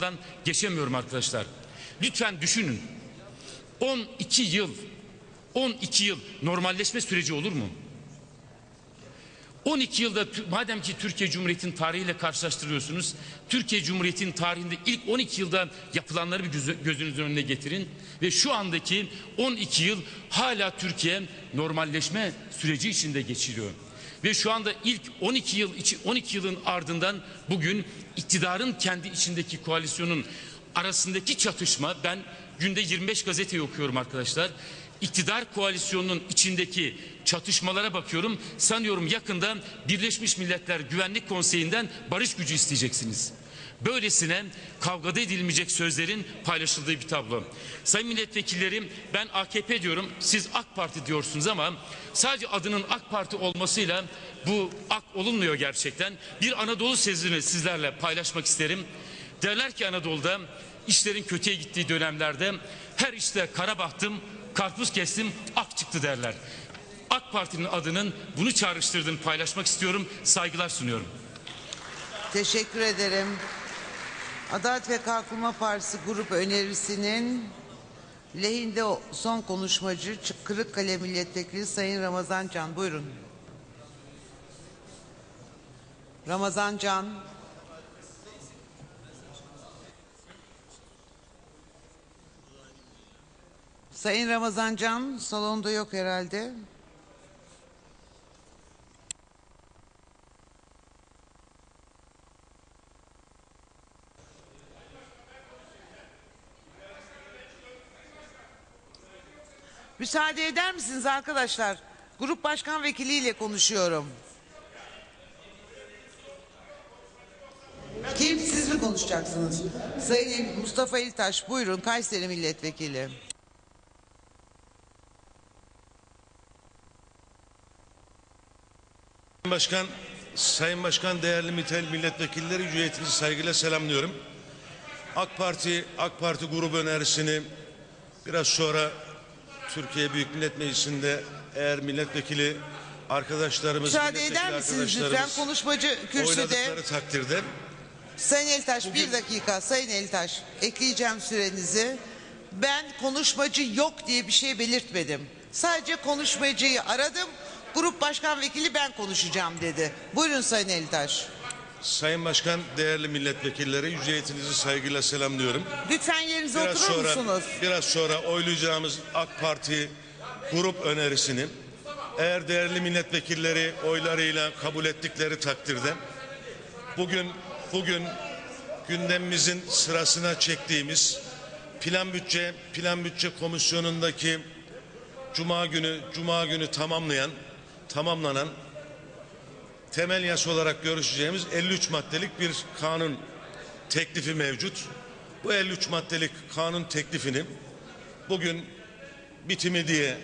Dan geçemiyorum arkadaşlar. Lütfen düşünün. 12 yıl 12 yıl normalleşme süreci olur mu? 12 yılda madem ki Türkiye Cumhuriyeti'nin tarihiyle karşılaştırıyorsunuz, Türkiye Cumhuriyeti'nin tarihinde ilk 12 yılda yapılanları bir gözü- gözünüzün önüne getirin ve şu andaki 12 yıl hala Türkiye normalleşme süreci içinde geçiriyor. Ve şu anda ilk 12 yıl içi 12 yılın ardından bugün iktidarın kendi içindeki koalisyonun arasındaki çatışma ben günde 25 gazeteyi okuyorum arkadaşlar. İktidar koalisyonunun içindeki çatışmalara bakıyorum. Sanıyorum yakında Birleşmiş Milletler Güvenlik Konseyi'nden barış gücü isteyeceksiniz. Böylesine kavgada edilmeyecek sözlerin paylaşıldığı bir tablo. Sayın milletvekillerim ben AKP diyorum siz AK Parti diyorsunuz ama sadece adının AK Parti olmasıyla bu AK olunmuyor gerçekten. Bir Anadolu sezini sizlerle paylaşmak isterim. Derler ki Anadolu'da işlerin kötüye gittiği dönemlerde her işte kara baktım, karpuz kestim, ak çıktı derler. AK Parti'nin adının bunu çağrıştırdığını paylaşmak istiyorum. Saygılar sunuyorum. Teşekkür ederim. Adalet ve Kalkınma Partisi grup önerisinin lehinde son konuşmacı Kırıkkale Milletvekili Sayın Ramazan Can. Buyurun. Ramazan Can. Sayın Ramazan Can salonda yok herhalde. Müsaade eder misiniz arkadaşlar? Grup başkan vekiliyle konuşuyorum. Kim siz mi konuşacaksınız? Sayın Mustafa İltaş buyurun Kayseri milletvekili. Sayın Başkan, Sayın Başkan değerli mitel milletvekilleri ücretinizi saygıyla selamlıyorum. AK Parti AK Parti grubu önerisini biraz sonra Türkiye Büyük Millet Meclisi'nde eğer milletvekili arkadaşlarımız Müsaade eder misiniz lütfen konuşmacı kürsüde. takdirde Sayın Eltaş bir dakika Sayın Eltaş ekleyeceğim sürenizi. Ben konuşmacı yok diye bir şey belirtmedim. Sadece konuşmacıyı aradım. Grup başkan vekili ben konuşacağım dedi. Buyurun Sayın Eltaş. Sayın Başkan değerli milletvekilleri ücretinizi saygıyla selamlıyorum. Lütfen yerinize Biraz oturur sonra musunuz? biraz sonra oylayacağımız AK Parti grup önerisini eğer değerli milletvekilleri oylarıyla kabul ettikleri takdirde bugün bugün gündemimizin sırasına çektiğimiz plan bütçe plan bütçe komisyonundaki cuma günü cuma günü tamamlayan tamamlanan temel yasa olarak görüşeceğimiz 53 maddelik bir kanun teklifi mevcut. Bu 53 maddelik kanun teklifini bugün bitimi diye